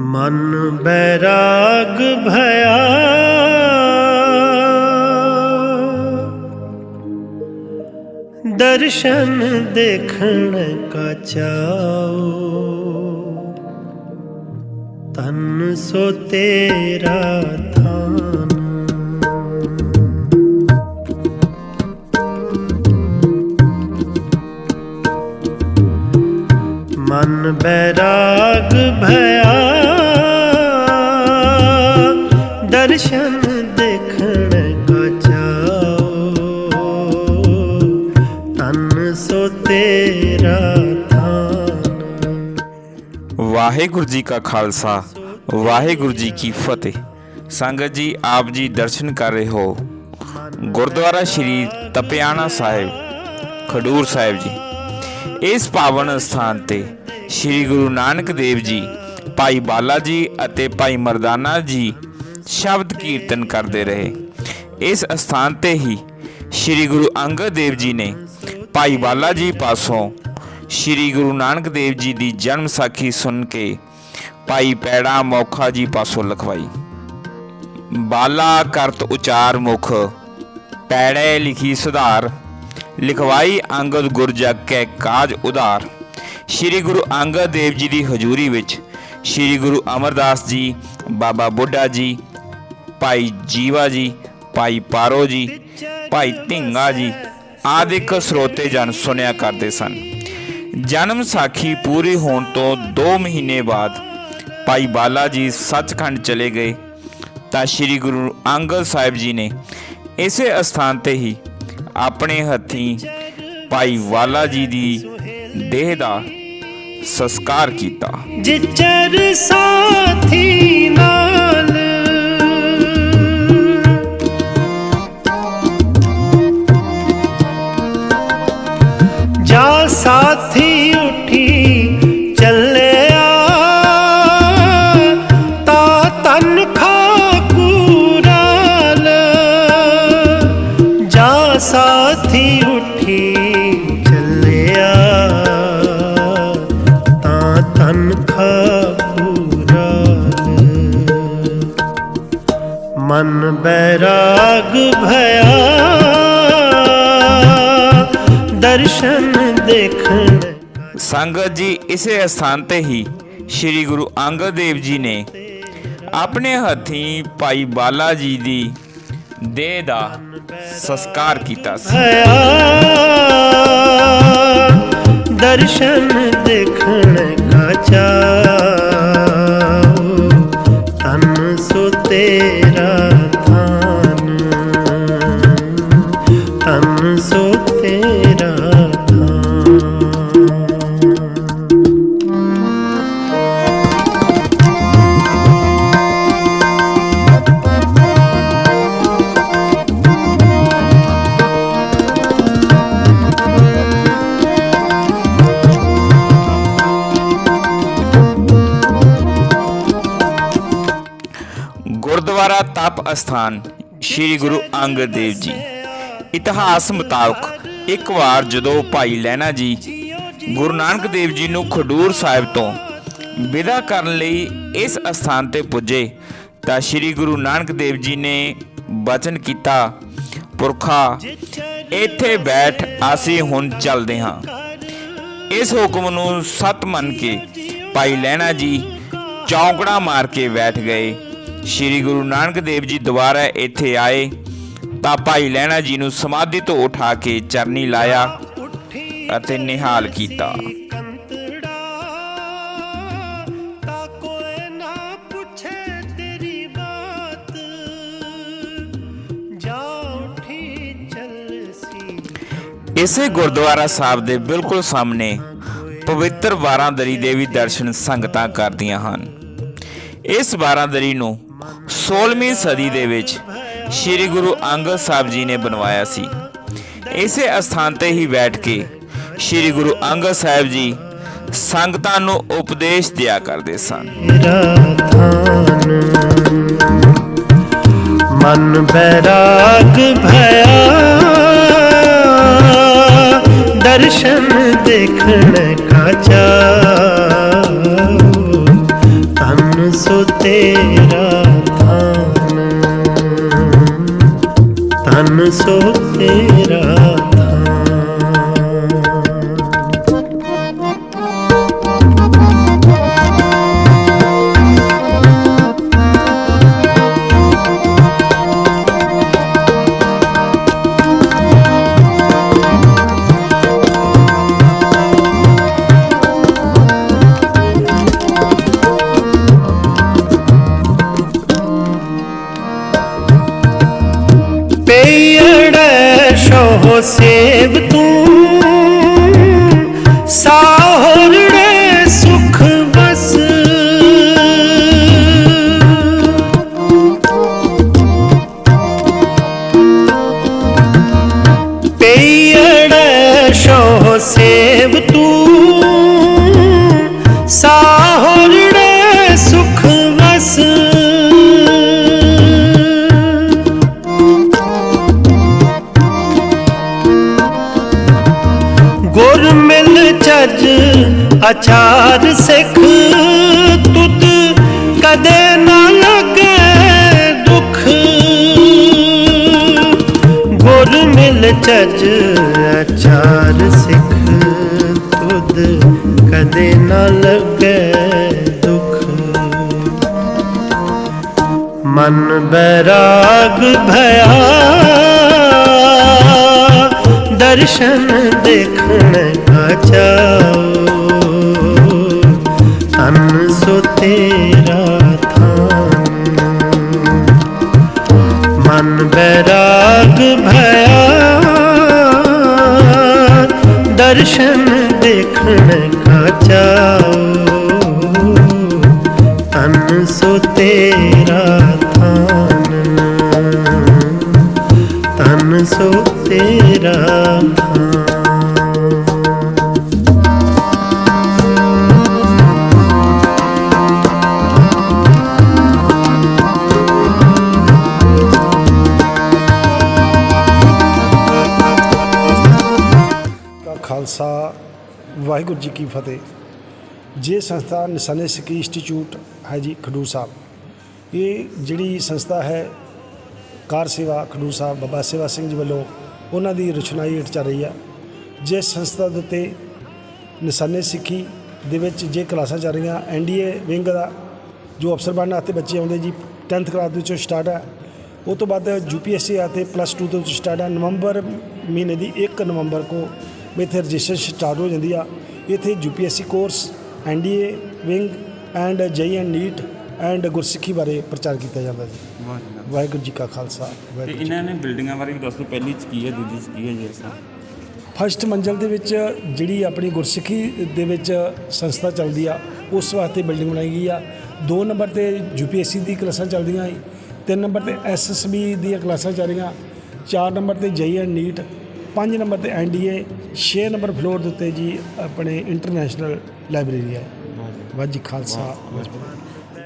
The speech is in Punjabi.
ਮਨ ਬੈਰਾਗ ਭਇਆ। ਦਰਸ਼ਨ ਦੇਖਣ ਕਾ ਚਾਓ ਤਨ ਸੋ ਤੇਰਾ ਥਾਨ। ਮਨ ਬੈਰਾਗ ਭਇਆ। ਦਰਸ਼ਨ ਦੇਖਣ ਕਾ ਤਨ ਸੋ ਤੇਰਾ ਥਾਨ ਵਾਹਿਗੁਰੂ ਜੀ ਕਾ ਖਾਲਸਾ, ਵਾਹਿਗੁਰੂ ਜੀ ਕੀ ਫਤਿਹ। ਸੰਗਤ ਜੀ, ਆਪ ਜੀ ਦਰਸ਼ਨ ਕਰ ਰਹੇ ਹੋ। ਗੁਰਦੁਆਰਾ ਸ਼੍ਰੀ ਤਪਿਆਣਾ ਸਾਹਿਬ, ਖਡੂਰ ਸਾਹਿਬ ਜੀ। ਇਸ ਪਾਵਨ ਸਥਾਨ ਤੇ ਸ਼੍ਰੀ ਗੁਰੂ ਨਾਨਕ ਦੇਵ ਜੀ, ਭਾਈ ਬਾਲਾ ਜੀ ਅਤੇ ਭਾਈ ਮਰਦਾਨਾ ਜੀ ਸ਼ਬਦ ਕੀਰਤਨ ਕਰਦੇ ਰਹੇ। ਇਸ ਸਥਾਨ ਤੇ ਹੀ ਸ਼੍ਰੀ ਗੁਰੂ ਅੰਗਦ ਦੇਵ ਜੀ ਨੇ ਭਾਈ ਬਾਲਾ ਜੀ ਪਾਸੋਂ ਸ਼੍ਰੀ ਗੁਰੂ ਨਾਨਕ ਦੇਵ ਜੀ ਦੀ ਜਨਮ ਸਾਖੀ ਸੁਣ ਕੇ ਭਾਈ ਪੈੜਾ ਮੋਖਾ ਜੀ ਪਾਸੋਂ ਲਿਖਵਾਈ। ਬਾਲਾ ਕਰਤ ਉਚਾਰ ਮੁਖ, ਪੈੜੇ ਲਿਖੀ ਸੁਧਾਰ ਲਿਖਵਾਈ ਅੰਗਦ ਗੁਰ ਜਗ ਕੈ ਕਾਜ ਉਧਾਰ। ਸ਼੍ਰੀ ਗੁਰੂ ਅੰਗਦ ਦੇਵ ਜੀ ਦੀ ਹਜ਼ੂਰੀ ਵਿੱਚ ਸ਼੍ਰੀ ਗੁਰੂ ਅਮਰਦਾਸ ਜੀ, ਬਾਬਾ ਬੁੱਢਾ ਜੀ, ਭਾਈ ਜੀਵਾ ਜੀ, ਭਾਈ ਪਾਰੋ ਜੀ, ਭਾਈ ਢਿੰਗਾ ਜੀ ਆਦਿਕ ਸਰੋਤੇ ਜਨ ਸੁਨਿਆ ਕਰਦੇ ਸਨ। ਜਨਮ ਸਾਖੀ ਪੂਰੀ ਹੋਣ ਤੋਂ 2 ਮਹੀਨੇ ਬਾਅਦ ਭਾਈ ਬਾਲਾ ਜੀ ਸੱਚਖੰਡ ਚਲੇ ਗਏ ਤਾਂ ਸ੍ਰੀ ਗੁਰੂ ਅੰਗਦ ਸਾਹਿਬ ਜੀ ਨੇ ਇਸੇ ਅਸਥਾਨ ਤੇ ਹੀ ਆਪਣੇ ਹੱਥੀਂ ਭਾਈ ਵਾਲਾ ਜੀ ਦੀ ਦੇਹ ਦਾ ਸੰਸਕਾਰ ਕੀਤਾ। ਜਿਚਰ ਸਾਥੀ ਨਾਲ। ਜਾ ਸਾਥੀ ਮਨ ਬੈਰਾਗ ਭਇਆ ਦਰਸ਼ਨ ਦੇਖਣ। ਸੰਗਤ ਜੀ ਇਸੇ ਸਥਾਨ ਤੇ ਹੀ ਸ੍ਰੀ ਗੁਰੂ ਅੰਗਦ ਦੇਵ ਜੀ ਨੇ ਆਪਣੇ ਹੱਥੀਂ ਭਾਈ ਬਾਲਾ ਜੀ ਦੀ ਦੇਹ ਦਾ ਸੰਸਕਾਰ ਕੀਤਾ ਸੀ। ਦਰਸ਼ਨ ਦੇਖਣ ਕਾ ਚਾਓ ਗੁਰਦੁਆਰਾ ਤਪ ਅਸਥਾਨ ਸ੍ਰੀ ਗੁਰੂ ਅੰਗਦ ਦੇਵ ਜੀ। ਇਤਿਹਾਸ ਮੁਤਾਬਕ ਇੱਕ ਵਾਰ ਜਦੋਂ ਭਾਈ ਲਹਿਣਾ ਜੀ ਗੁਰੂ ਨਾਨਕ ਦੇਵ ਜੀ ਨੂੰ ਖਡੂਰ ਸਾਹਿਬ ਤੋਂ ਵਿਦਾ ਕਰਨ ਲਈ ਇਸ ਅਸਥਾਨ ਤੇ ਪੁੱਜੇ, ਤਾਂ ਸ੍ਰੀ ਗੁਰੂ ਨਾਨਕ ਦੇਵ ਜੀ ਨੇ ਬਚਨ ਕੀਤਾ, ਪੁਰਖਾ, ਇੱਥੇ ਬੈਠ, ਅਸੀਂ ਹੁਣ ਚੱਲਦੇ ਹਾਂ। ਇਸ ਹੁਕਮ ਨੂੰ ਸਤ ਮੰਨ ਕੇ ਭਾਈ ਲਹਿਣਾ ਜੀ ਚੌਂਕੜਾ ਮਾਰ ਕੇ ਬੈਠ ਗਏ। ਸ੍ਰੀ ਗੁਰੂ ਨਾਨਕ ਦੇਵ ਜੀ ਦੁਬਾਰਾ ਇੱਥੇ ਆਏ ਤਾਂ ਭਾਈ ਲਹਿਣਾ ਜੀ ਨੂੰ ਸਮਾਧੀ ਤੋਂ ਉਠਾ ਕੇ ਚਰਨੀ ਲਾਇਆ ਅਤੇ ਨਿਹਾਲ ਕੀਤਾ। ਇਸੇ ਗੁਰਦੁਆਰਾ ਸਾਹਿਬ ਦੇ ਬਿਲਕੁਲ ਸਾਹਮਣੇ ਪਵਿੱਤਰ ਬਾਰਾਂਦਰੀ ਦੇ ਵੀ ਦਰਸ਼ਨ ਸੰਗਤਾਂ ਕਰਦੀਆਂ ਹਨ। ਇਸ ਬਾਰਾਂਦਰੀ ਨੂੰ 16ਵੀਂ ਸਦੀ ਦੇ ਵਿੱਚ ਸ੍ਰੀ ਗੁਰੂ ਅੰਗਦ ਸਾਹਿਬ ਜੀ ਨੇ ਬਣਵਾਇਆ ਸੀ। ਇਸੇ ਅਸਥਾਨ ਤੇ ਹੀ ਬੈਠ ਕੇ ਸ੍ਰੀ ਗੁਰੂ ਅੰਗਦ ਸਾਹਿਬ ਜੀ ਸੰਗਤਾਂ ਨੂੰ ਉਪਦੇਸ਼ ਦਿਆ ਕਰਦੇ ਸਨ। ਮੇਰਾ ਮਨ ਬੈਰਾਗ ਭਇਆ, ਦਰਸ਼ਨ ਦੇਖਣ ਕਾ ਚਾਓ ਤਨ ਤੇਰਾ ਤਨ ਸੋ ਤੇਰਾ ਪੇੜ ਸ਼ੋਹ ਸੇਵ ਤੂੰ। ਸਾਹਰੜੇ ਸੁਖ ਬਸ ਪੇੜ ਸ਼ੋਹ ਸੇਵ ਤੂੰ। ਅਚਾਰ ਸਿੱਖ ਤੁਧ ਕਦੇ ਨਾ ਲਗੇ ਦੁਖ। ਗੁਰ ਮਿਲ ਚੱਜ ਅਚਾਰ ਸਿੱਖ ਤੁਧ ਕਦੇ ਨਾ ਲਗੇ ਦੁਖ। ਮਨ ਬੈਰਾਗ ਭਇਆ, ਦਰਸ਼ਨ ਦੇਖਣ ਕਾ ਚਾਓ ਤਨ ਸੋ ਤੇਰਾ ਥਾਨ ਮਨ ਬੈਰਾਗ ਭਇਆ, ਦਰਸ਼ਨ ਦੇਖਣ ਕਾ ਚਾਓ ਤਨ ਸੋ ਤੇਰਾ ਥਾਨ। ਤਨ ਸੋ ਤੇਰਾ ਥਾਨ। ਜੀ ਕੀ ਫਤਿਹ। ਜੇ ਸੰਸਥਾ ਨਿਸ਼ਾਨੇ ਸਿੱਖੀ ਇੰਸਟੀਚਿਊਟ ਹੈ ਜੀ ਖਡੂਰ ਸਾਹਿਬ। ਇਹ ਜਿਹੜੀ ਸੰਸਥਾ ਹੈ, ਕਾਰ ਸੇਵਾ ਖਡੂਰ ਸਾਹਿਬ, ਬਾਬਾ ਸੇਵਾ ਸਿੰਘ ਜੀ ਵੱਲੋਂ ਉਹਨਾਂ ਦੀ ਰਚਨਾਈ ਹੇਠ ਚੱਲ ਰਹੀ ਆ। ਜਿਸ ਸੰਸਥਾ ਦੇ ਉੱਤੇ ਨਿਸ਼ਾਨੇ ਸਿੱਖੀ ਦੇ ਵਿੱਚ ਜੇ ਕਲਾਸਾਂ ਚੱਲ ਰਹੀਆਂ ਐਨਡੀਏ ਵਿੰਗ ਦਾ ਜੋ ਅਫਸਰ ਬਣਨ ਵਾਸਤੇ ਬੱਚੇ ਆਉਂਦੇ ਜੀ 10th ਕਲਾਸ ਦੇ ਵਿੱਚੋਂ ਸਟਾਰਟ ਹੈ ਉਹ ਤੋਂ ਬਾਅਦ ਯੂਪੀਐਸਸੀ ਆਤੇ ਪਲੱਸ 2 ਤੋਂ ਸਟਾਰਟ ਹੈ ਨਵੰਬਰ ਮਹੀਨੇ ਦੀ 1 ਨਵੰਬਰ ਕੋ ਇੱਥੇ ਰਜਿਸਟ੍ਰੇਸ਼ਨ ਸਟਾਰਟ ਹੋ ਜਾਂਦੀ ਆ। ਇੱਥੇ UPSC course NDA wing and JEE and NEET and ਗੁਰਸਿੱਖੀ ਬਾਰੇ ਪ੍ਰਚਾਰ ਕੀਤਾ ਜਾਂਦਾ ਜੀ। ਵਾਹ ਜੀ ਵਾਹ। ਵਾਹਿਗੁਰੂ ਜੀ ਕਾ ਖਾਲਸਾ ਤੇ ਵਾਹਿਗੁਰੂ ਜੀ ਇਹਨਾਂ ਨੇ ਬਿਲਡਿੰਗਾਂ ਬਾਰੇ ਵੀ ਦੱਸ ਦਿਓ ਪਹਿਲੀ ਚ ਕੀ ਹੈ ਦੂਜੀ ਚ ਕੀ ਹੈ ਜੀ ਇਸ ਤਰ੍ਹਾਂ? ਫਸਟ ਮੰਜ਼ਲ ਦੇ ਵਿੱਚ ਜਿਹੜੀ ਆਪਣੀ ਗੁਰਸਿੱਖੀ ਦੇ ਵਿੱਚ ਸੰਸਥਾ ਚੱਲਦੀ ਆ ਉਸ ਵਾਸਤੇ ਬਿਲਡਿੰਗ ਬਣਾਈ ਗਈ ਆ। ਦੋ ਨੰਬਰ ਤੇ ਯੂਪੀਐਸਸੀ ਦੀ ਕਲਾਸਾਂ ਚੱਲਦੀਆਂ ਸੀ ਤਿੰਨ ਨੰਬਰ ਤੇ ਐਸਐਸਬੀ ਦੀਆਂ ਕਲਾਸਾਂ ਚੱਲ ਰਹੀਆਂ ਚਾਰ ਨੰਬਰ ਤੇ ਜਈ ਐਂਡ ਨੀਟ ਪੰਜ ਨੰਬਰ ਤੇ ਐਨਡੀਏ 6 ਨੰਬਰ ਫਲੋਰ ਦੇ ਉੱਤੇ ਜੀ ਆਪਣੇ ਇੰਟਰਨੈਸ਼ਨਲ ਲਾਇਬ੍ਰੇਰੀ ਹੈ ਵਾਜੀ ਖਾਲਸਾ। ਵਾਹਿਗੁਰੂ